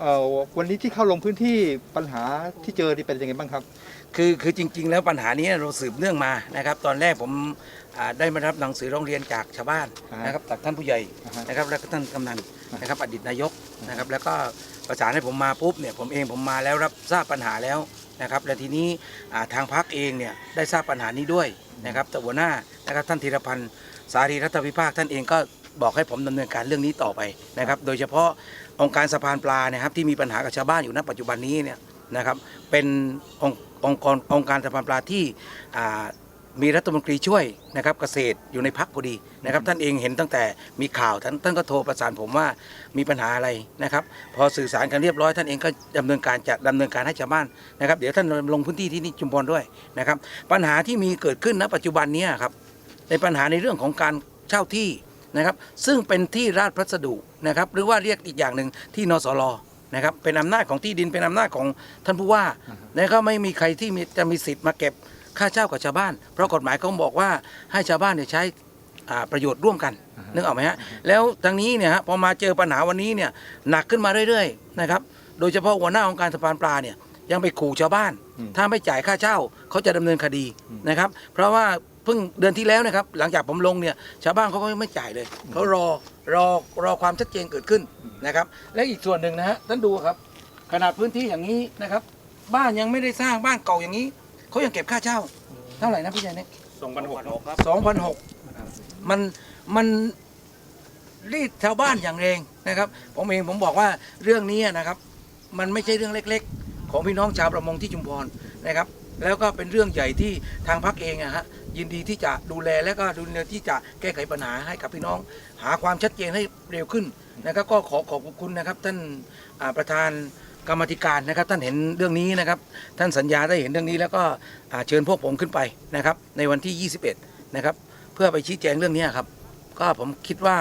เอ่อวันนี้ที่เข้าลงพื้นที่ปัญหาที่เจอที่เป็นยังไงบ้างครับ คือคือจริง ๆ แล้วปัญหานี้เราสืบเนื่องมานะครับ ตอนแรกผมอ่าได้มารับหนังสือร้องเรียนจากชาวบ้านอ่าฮะนะครับจากท่านผู้ใหญ่อ่าฮะนะครับแล้วก็ท่านกำนันนะครับอดีตนายกนะครับ แล้วก็ประสานให้ผมมาปุ๊บเนี่ยผมเองผมมาแล้วรับทราบปัญหาแล้วนะครับและทีนี้อ่าทางพักเองเนี่ยได้ทราบปัญหานี้ด้วยนะครับแต่หัวหน้านะครับท่านธีรพันธ์สารีรัฐวิภาคท่านเองก็ บอกให้ผมดำเนินการเรื่องนี้ต่อไปนะครับ โดยเฉพาะองค์การสะพานปลานะครับที่มีปัญหากับชาวบ้านอยู่ณปัจจุบันนี้เนี่ยนะครับเป็นองค์องค์กรองค์การสะพานปลาที่มีรัฐมนตรีช่วยนะครับเกษตรอยู่ในพักพอดีนะครับ ท่านเองเห็นตั้งแต่มีข่าวท่านท่านก็โทรประสานผมว่ามีปัญหาอะไรนะครับ พอสื่อสารกันเรียบร้อย ท่านเองก็ดำเนินการจะดำเนินการให้ชาวบ้านนะครับ เดี๋ยวท่านลงพื้นที่ที่นี่ชุมพรด้วยนะครับ ปัญหาที่มีเกิดขึ้นณปัจจุบันนี้ครับในปัญหาในเรื่องของการเช่าที่ นะครับซึ่งเป็นที่ราชพัสดุนะครับหรือว่าเรียกอีกอย่างหนึ่งที่นสลนะครับเป็นอำนาจของที่ดินเป็นอำนาจของท่านผู้ว่านะครับไม่มีใครที่มีจะมีสิทธิ์มาเก็บค่าเช่ากับชาวบ้าน เพราะกฎหมายเขาบอกว่าให้ชาวบ้านเนี่ยใช้อ่าประโยชน์ร่วมกันนึกออกไหมฮะแล้วทางนี้เนี่ยฮะพอมาเจอปัญหาวันนี้เนี่ยหนักขึ้นมาเรื่อยๆนะครับโดยเฉพาะหัวหน้าองค์การสะพานปลาเนี่ยยังไปขู่ชาวบ้านอืมถ้าไม่จ่ายค่าเช่าเขาจะดำเนินคดีนะครับ เพราะว่าเพิ่งเดือนที่แล้วนะครับ หลังจากผมลงเนี่ยชาวบ้านเขาก็ไม่จ่ายเลยเขารอรอรอความชัดเจนเกิดขึ้นนะครับ และอีกส่วนหนึ่งนะฮะท่านดูครับ ขนาดพื้นที่อย่างนี้นะครับ บ้านยังไม่ได้สร้างบ้านเก่าอย่างนี้เขายังเก็บค่าเช่า เท่าไหร่นะพี่ใหญ่เนี่ยสองพันหกครับสองพันหกมันมันรีดชาวบ้านอย่างแรงนะครับ ผมเองผมบอกว่าเรื่องนี้นะครับ มันไม่ใช่เรื่องเล็กๆ ของพี่น้องชาวประมงที่ชุมพรนะครับ แล้วก็เป็นเรื่องใหญ่ที่ทางพักเองอะฮะ ยินดีที่จะดูแลและก็ดูแลที่จะแก้ไขปัญหาให้กับพี่น้อง หาความชัดเจนให้เร็วขึ้นนะครับ ก็ขอขอบคุณนะครับ ท่านประธานกรรมธิการนะครับ ท่านเห็นเรื่องนี้นะครับ ท่านสัญญาได้เห็นเรื่องนี้ แล้วก็เชิญพวกผมขึ้นไปนะครับ ในวันที่ 21 นะครับ เพื่อไปชี้แจงเรื่องนี้ครับ ก็ผมคิดว่า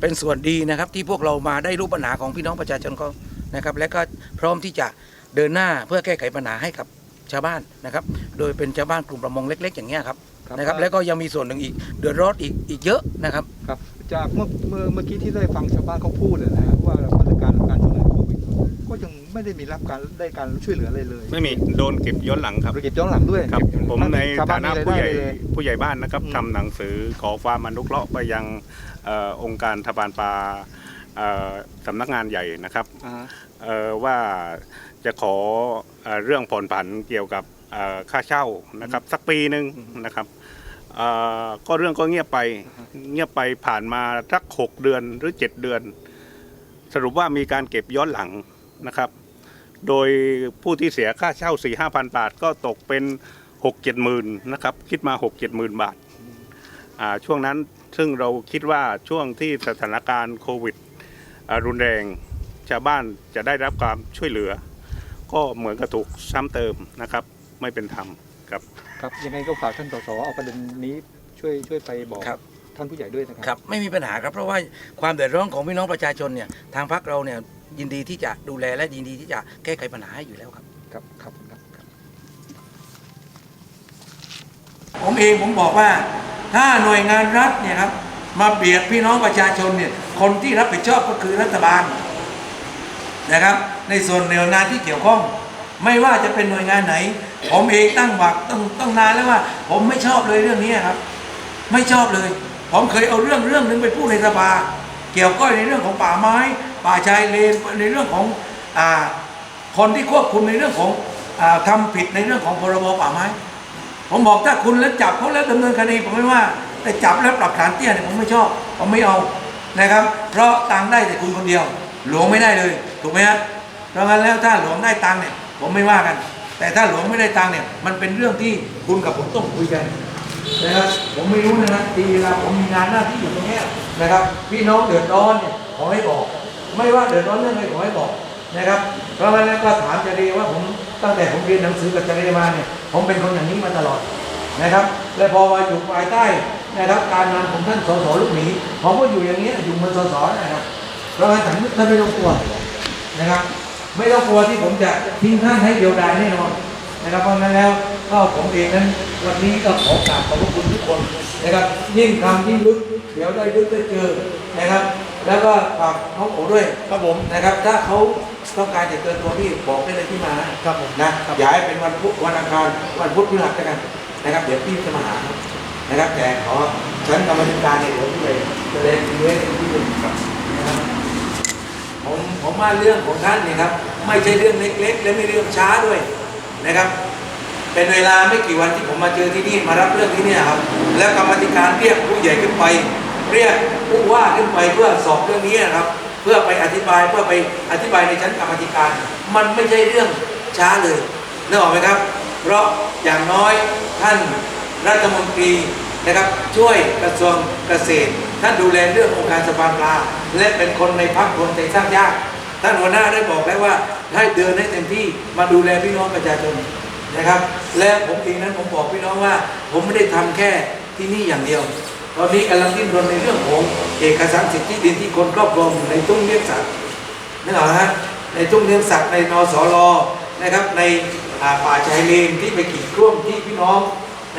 เป็นส่วนดีนะครับ ที่พวกเรามาได้รู้ปัญหาของพี่น้องประชาชนเขานะครับ และก็พร้อมที่จะเดินหน้าเพื่อแก้ไขปัญหาให้กับชาวบ้านนะครับ โดยเป็นชาวบ้านกลุ่มประมงเล็ก ๆ อย่างเงี้ครับ ครับนะครับ แล้วก็ยังมีส่วนหนึ่งอีกเดือดร้อนอีกอีกเยอะนะครับ ครับ จากเมื่อเมื่อเมื่อกี้ที่ได้ฟังชาวบ้านเขาพูดเนี่ยนะฮะว่ามาตรการการช่วยเหลือโควิดก็ยังไม่ได้มีรับการได้การช่วยเหลืออะไรเลยไม่มีโดนเก็บย้อนหลังครับเราเก็บย้อนหลังด้วย ครับ ผมในชาวบ้ฐานะมีรยผู้ได้ใหญ่เลย ผู้ใหญ่บ้านนะครับอืม ทำหนังสือขอความอนุเคราะห์ไปยังเออองค์การทบานปลาเอ่อสำนักงานใหญ่นะครับ อ่าฮะ เอ่อว่าจะขอเอ่อเรื่องผ่อนผันเกี่ยวกับเอ่อค่าเช่านะครับ สักปีหนึ่งนะครับเอ่อก็เรื่องก็เงียบไป เงียบไปผ่านมาสักหกเดือนหรือเจ็ดเดือน สรุปว่ามีการเก็บย้อนหลังนะครับ โดยผู้ที่เสียค่าเช่า4ี่ห้าพันบาทก็ตกเป็นหกเจ็ดหมื่นนะครับ คิดมาหกเจ็ดหมื่นบาทอ่าช่วงนั้นซึ่งเราคิดว่าช่วงที่สถานการณ์โควิดอ่ารุนแรงชาวบ้านจะได้รับความช่วยเหลือ ก็เหมือนกับถูกซ้ำเติมนะครับ ไม่เป็นธรรมครับ ครับยังไงก็ฝากท่านสสเอาประเด็นนี้ช่วยช่วยไปบอกครับ ท่านผู้ใหญ่ด้วยนะคครัรับไม่มีปัญหาครับเพราะว่าความเดือดร้อนของพี่น้องประชาชนเนี่ยทางพรรคเราเนี่ยยินดีที่จะดูแลและยินดีที่จะแก้ไขปัญหาให้อยู่แล้วครับ ครับครับครับครับ ผมเองผมบอกว่าถ้าหน่วยงานรัฐเนี่ยครับมาเบียดพี่น้องประชาชนเนี่ยคนที่รับผิดชอบก็คือรัฐบาลนะครับ ในส่วนหน่วยงานที่เกี่ยวข้อง ไม่ว่าจะเป็นหน่วยงานไหน ผมเองตั้งหวักต้องต้องนานแล้วว่า ผมไม่ชอบเลยเรื่องนี้ครับ ไม่ชอบเลย ผมเคยเอาเรื่องเรื่องนึงไปพูดในสภาเกี่ยวก้อยในเรื่องของป่าไม้ ป่าชายเลนในเรื่องของอ่าคนที่ควบคุมในเรื่องของอาทำผิดในเรื่องของพรบป่าไม้ ผมบอกถ้าคุณแล้วจับเขาแล้วดำเนินคดีผมไม่ว่า แต่จับแล้วปรับฐานเตี้ยเนี่ยผมไม่ชอบผมไม่เอานะครับ เพราะตังได้แต่คุณคนเดียว หลวงไม่ได้เลย ถูกไหมครับเพราะงั้นแล้วถ้าหลวงได้ตังเนี่ยผมไม่ว่ากัน แต่ถ้าหลวงไม่ได้ตังเนี่ยมันเป็นเรื่องที่คุณกับผมต้องคุยกันนะครับผมไม่รู้นะครับทีเวลาผมมีงานหน้าที่อยู่ตรงนี้นะครับ พี่น้องเดือดร้อนเนี่ยขอให้บอก ไม่ว่าเดือดร้อนเรื่องอะไรขอให้บอกนะครับ เพราะงั้นแล้วก็ถามจเรว่าผมตั้งแต่ผมเรียนหนังสือกับจเรมาเนี่ยผมเป็นคนอย่างนี้มาตลอดนะครับ และพอมาอยู่ภายใต้นะครับการงานของท่านสสลูกหมีผมก็อยู่อย่างนี้อยู่เหมือนสสนะครับเพราะฉะนั้นท่านไม่ต้องกลัวนะครับ ไม่ต้องกลัวที่ผมจะทิ้งท่านให้เดียวดายแน่นอนนะครับเพราะฉะนั้นแล้วก็ผมเองนั้น วันนี้ก็ขอกราบขอบพระคุณทุกคนนะครับยิ่งทำยิ่งลึกเดี๋ยวได้ลึกได้เจอนะครับ แล้วก็ฝากน้องโอด้วยครับผมนะครับ ถ้าเขาต้องการจะเกินตัวพี่บอกได้เลยที่มานะครับผมนะอย่าให้เป็นวันพุธวันอังคารวันพุธพฤหัสแล้วกันนะครับ เดี๋ยวพี่จะมาหาครับนะครับแต่ขอฉันกรรมการเนี่ยเดี๋ยวพี่เลยแสดงเรื่องที่หนึ่งครับนะครับ ผมผมว่าเรื่องของท่านเนี่ยครับ ไม่ใช่เรื่องเล็กๆ และไม่เรื่องช้าด้วยนะครับ เป็นเวลาไม่กี่วันที่ผมมาเจอที่นี่มารับเรื่องที่เนี่ยครับ แล้วกรรมธิการเรียกผู้ใหญ่ขึ้นไป เรียกผู้ว่าขึ้นไปเพื่อสอบเรื่องนี้นะครับ เพื่อไปอธิบายเพื่อไปอธิบายในชั้นกรรมธิการ มันไม่ใช่เรื่องช้าเลยนึกออกไหมครับ เพราะอย่างน้อยท่านรัฐมนตรี นะครับช่วยกระทรวงเกษตร ท่านดูแลเรื่ององค์การสภาปลา และเป็นคนในพรรครวมใจสร้างชาติท่านหัวหน้าได้บอกแล้วว่าให้เดินให้เต็มที่มาดูแลพี่น้องประชาชนนะครับ และผมเองนั้นผมบอกพี่น้องว่า ผมไม่ได้ทำแค่ที่นี่อย่างเดียว ตอนนี้กำลังดิ้นรนในเรื่องของเอกสารสิทธิดินที่คนครอบครองในตุ้งเลี้ยงสัตว์นึกออกฮะในตุ้งเลี้ยงสัตว์ในนสรนะครับในป่าชายเลนที่ไปขีดร่วมที่พี่น้อง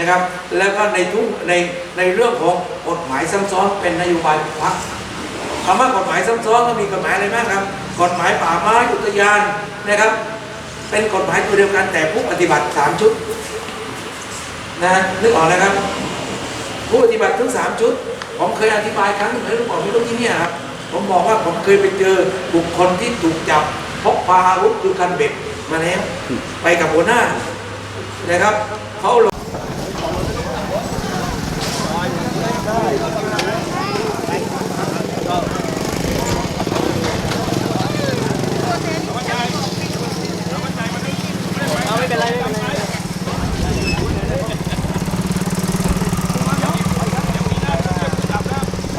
นะครับ แล้วก็ในทุ่งในในเรื่องของกฎหมายซ้ำซ้อนเป็นนโยบายพรรคคำว่ากฎหมายซ้ำซ้อนก็มีกฎหมายอะไรบ้างครับ กฎหมายป่าไม้อุทยานนะครับ เป็นกฎหมายตัวเดียวกันแต่ผู้ปฏิบัติสามชุดนะนึกออกนะครับ ผู้ปฏิบัติทั้งสามชุด ผมเคยอธิบายครั้งหนึ่งให้รู้บอกไม่รู้ที่นี่ครับผมบอกว่าผมเคยไปเจอบุคคลที่ถูกจับพกพาอาวุธคือคันเบ็ดมาแล้ว ไปกับหัวหน้านะครับเขาลง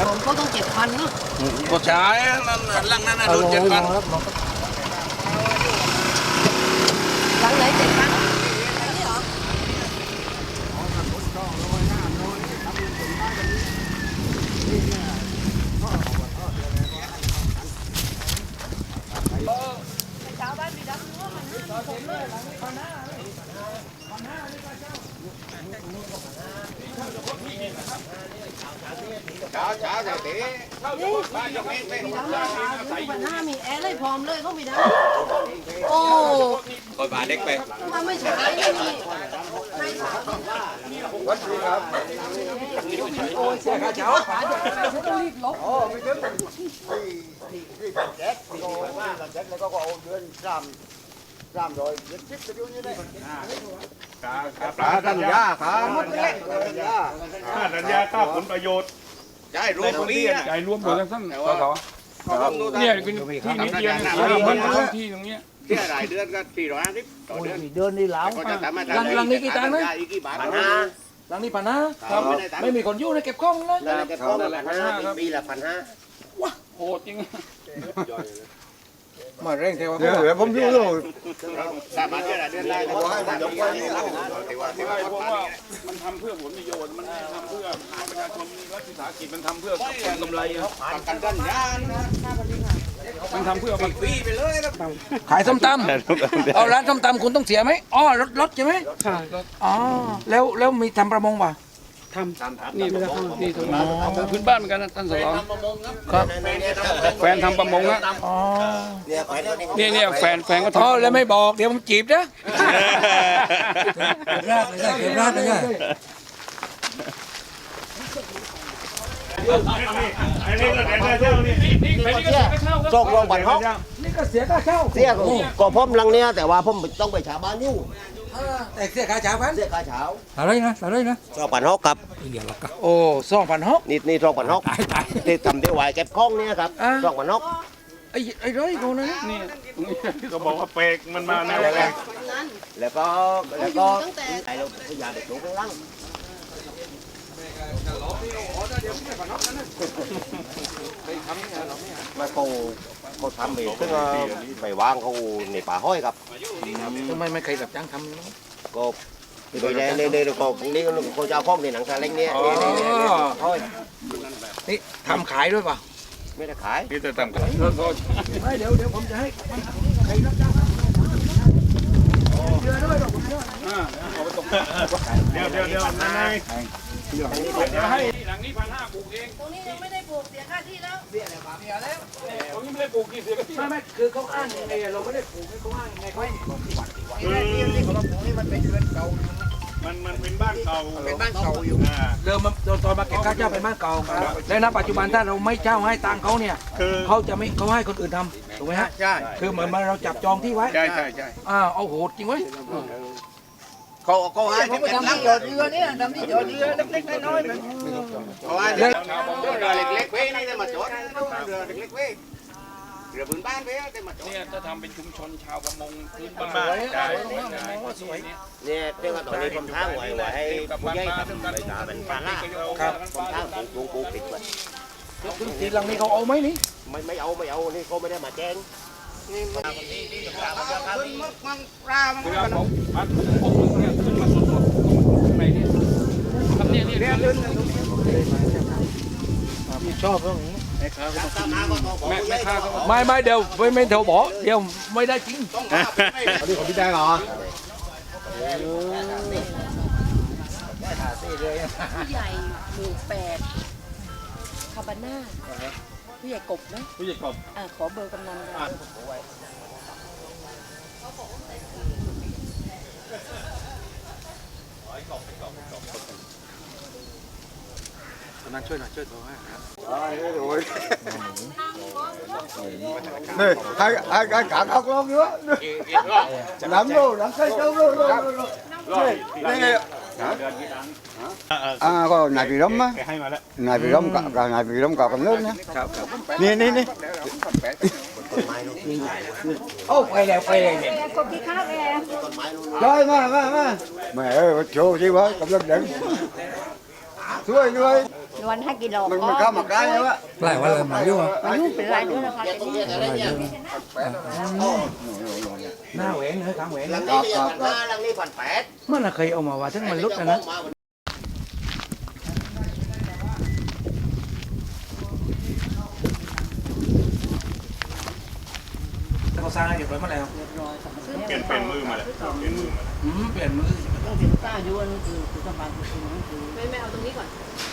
ผมก็ต้องเจ็ดพันเนาะ ก็ใช้นั่นลัง นั้นโดนเจ็ดพันหลังไหนเจ็ดพัน ปัญหามีแอร์เลยพร้อมเลยเขาไม่ได้ โอ้กดบาเด็กไปทำไม่ใช่ไม่มีไม่ใช่วัดดีครับโอ้ยเสียค่าเช่าต้องรีบลบปลาสัญญาครับค่าสัญญาค่าผลประโยชน์ ใช่รวมปีนะใจรวมหมดทั้งสั้นสสเนี่ยเป็นที่นิดเดียวเนี่ยมันทั้งที่ตรงเนี้ยเที่ยรายเดือนก็สี่ร้อยห้าสิบต่อเดือนเดินนี่แล้วก็จะทำให้หลังหลังนี้กี่ตังค์นะอีกกี่บาทนะหลังนี้พันห้าครับไม่ได้ตังค์ไม่มีคนอยู่ในเก็บกล้องเลยแล้วก็ต้องละพันห้าปีละพันห้าโหดจริง มาเร่งเทวะเดี๋ยวเดี๋ยวผมดูดูสามารถเที่ยรายเดือนได้แต่ว่าสามปีนี่ละแต่ว่าที่ว่าเพราะว่ามันทำเพื่อผลประโยชน์มันไม่ทำเพื่อประชาชนรัฐวิสาหกิจมันทำเพื่อกำไรประกันสัญญานะมันทำเพื่อมันปีไปเลยนะขายส้มตำเอาร้านส้มตำคุณต้องเสียไหมอ๋อรถรถใช่ไหมค่ะก็อ๋อแล้วแล้วมีทำประมงป่ะ ทำนี่นี่ตรงนี้พื้นบ้านเหมือนกันนะท่านสสครับแฟนทำประมงนะอ๋อเนี่ยเนี่ยแฟนแฟนก็อ๋อทำแล้วไม่บอกเดี๋ยวผมจีบนะเก็บราดเลยใช่ส่งลงบันห้องนี่ก็เสียค่าเช่าเสียก็พมลังเนี้ยแต่ว่าผมต้องไปชาบ้านอยู่ แต่เสียค่าเช่าพันเสียค่าเช้าอะไรนะอะไรนะสองพันหกครับโอ้สองพันหกนี่นี่สองพันหกที่ทำที่วายเก็บข้องเนี่ยครับอ่าสองพันหกไอ้ไอ้ร้อยคนนั้นนี่ก็บอกว่าเปกมันมาแนวแรงแล้วก็แล้วก็ไอ้เราพยายามไปดูข้างล่างมาเขา เขาทำเองซึ่งว่าไปวางเขาในป่าห้อยครับ ทำไมไม่เคยรับจ้างทำเลยก็โดยในในในก็ตรงนี้เขาจะเอาข้องในหนังซาเล้งเนี่ยนี่นี่นี่นี่ห้อยนี่ทำขายด้วยป่ะไม่ได้ขายนี่จะทำกันไม่เดี๋ยวเดี๋ยวผมจะให้เดี๋ยวเดี๋ยวเดี๋ยวนายเดี๋ยวให้หลังนี้พันห้าปลูกเองตรงนี้ยังไม่ ได้ปลูกเสียค่าที่แล้วตรงนี้ไม่ได้ปลูกกี่เสียก็ที่ไม่ไม่คือเขาอ้างยังไงเราไม่ได้ปลูกให้เขาอ้างยังไงเขามันมันเป็นบ้านเก่าเป็นบ้านเก่าอยู่อ่าเดิมมันตอนมาเก็บค่าเช่าเป็นบ้านเก่าและณปัจจุบันถ้าเราไม่เช่าให้ตังค์เขาเนี่ยคือเขาจะไม่เขาให้คนอื่นทำถูกไหมฮะใช่คือเหมือนมันเราจับจองที่ไว้ใช่ใช่ใช่อ้าวเอาโหดจริงเว้ย เขาเขาให้ผมไปทำที่จอดเรือเนี่ยทำที่จอดเรือเล็กๆน้อยๆเขาให้เรือเล็กๆเว้ยนี่ได้มาจอดเรือเล็กๆเว้ยเรือพื้นบ้านเว้ยได้มาจอดเนี่ยถ้าทำเป็นชุมชนชาวประมงพื้นบ้านใช่ใช่เนี่ยเรียกว่าตอนนี้ผมท้างไว้ไว้ให้ผู้ใหญ่ทำไปตาเป็นปลาล่าครับผมท้างปลูกปลูกปลูกปิดไว้ซึ่งทีหลังนี้เขาเอาไหมนี่ไม่ไม่เอาไม่เอานี่เขาไม่ได้มาแจ้งนี่มันนี่นี่ปลามันจะขึ้นมันปลามัน ชอบเรื่องนี้ตามหาก็ต้องบอกแม่ผู้ใหแม่ญ่ค้าเขาไม่ไม่เดี๋ยวไม่ไม่เถวบอกเดี๋ยวไม่ได้จริงต้องมาอันนี้ของพี่แดงเหรอผู้ใหญ่หมู่แปดคาบาน่าผู้ใหญ่กบไหมผู้ใหญ่กบอ่าขอเบอร์กำนันเลย นั่นช่วยหน่อยช่วยตัวให้ này hai hai cái cả các lông nữa lắm đâu lắm cây đâu đâu đâu đâu đây này à có này bị đóng á แกให้มาแล้ว này bị đóng cả cả này bị đóng cả con nước nhá nè nè nè โอ้ไปแล้วไปแล้ว rồi mà mà mà mẹ ơi chỗ gì vậy cầm lên đỉnh xuôi xuôi นว ลให้กิโล mình ก็ mình khăm một cái nữa á ไล่ว่าอะไรมาอยู่อะอายุเป็นไรด้วยนะคะหน้าแหวนเฮ้ยข้างแหวนหลังนี้มีพันห้าหลังนี้พันแปดมันน่ะเคยเอามาว่าทั้งมันลดนะนะเขาสร้างให้เรียบร้อยมาแล้วเปลี่ยนเป็นมือมาแล้วเปลี่ยนมือมาแล้วอืมเปลี่ยนมือต้องถึงป้าอยู่อันคือคือสบายคือคือไม่ไม่เอาตรงนี้ก่อนเ